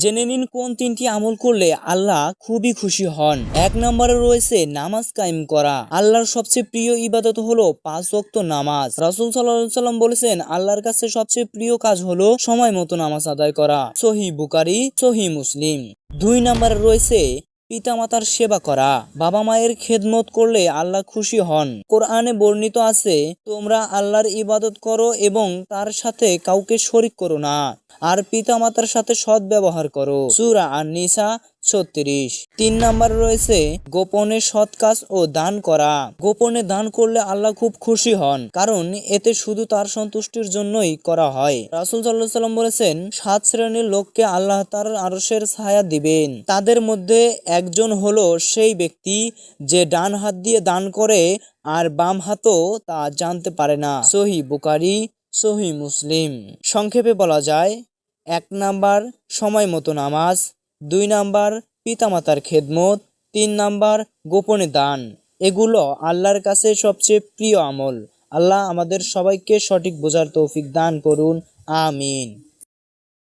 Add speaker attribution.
Speaker 1: জেনে নিন কোন তিনটি আমল করলে আল্লাহ খুবই খুশি হন। এক নম্বরে রয়েছে নামাজ কায়েম করা। আল্লাহর সবচেয়ে প্রিয় ইবাদত হলো পাঁচ ওয়াক্ত নামাজ। রাসুল সাল্লাহ সাল্লাম বলেছেন, আল্লাহর কাছে সবচেয়ে প্রিয় কাজ হলো সময় মতো নামাজ আদায় করা। সহি বুকারি সহি মুসলিম। দুই নম্বরে রয়েছে পিতামাতার সেবা করা, বাবা মায়ের খেদমত করলে আল্লাহ খুশি হন। কোরআনে বর্ণিত আছে, তোমরা আল্লাহর ইবাদত করো এবং তার সাথে কাউকে শরিক করো না, আর পিতামাতার সাথে সদ্ব্যবহার ব্যবহার করো। সুরা আর নিসা ছত্রিশ। তিন নাম্বার রয়েছে, গোপনে সৎ কাজ ও দান করা। গোপনে দান করলে আল্লাহ খুব খুশি হন, কারণ এতে শুধু তার সন্তুষ্টির জন্যই করা হয়। রাসুল সাল্লাম বলেছেন, সাত শ্রেণির লোককে আল্লাহ তার আরশের ছায়া দিবেন। তাদের মধ্যে একজন হলো সেই ব্যক্তি যে ডান হাত দিয়ে দান করে আর বাম হাতও তা জানতে পারে না। সহি বুকারি সহি মুসলিম। সংক্ষেপে বলা যায়, এক নাম্বার, সময় মতো নামাজ দুই নাম্বার পিতামাতার খেদমত, তিন নাম্বার গোপনে দান। এগুলো আল্লাহর কাছে সবচেয়ে প্রিয় আমল। আল্লাহ আমাদের সবাইকে সঠিক বোঝার তৌফিক দান করুন। আমিন।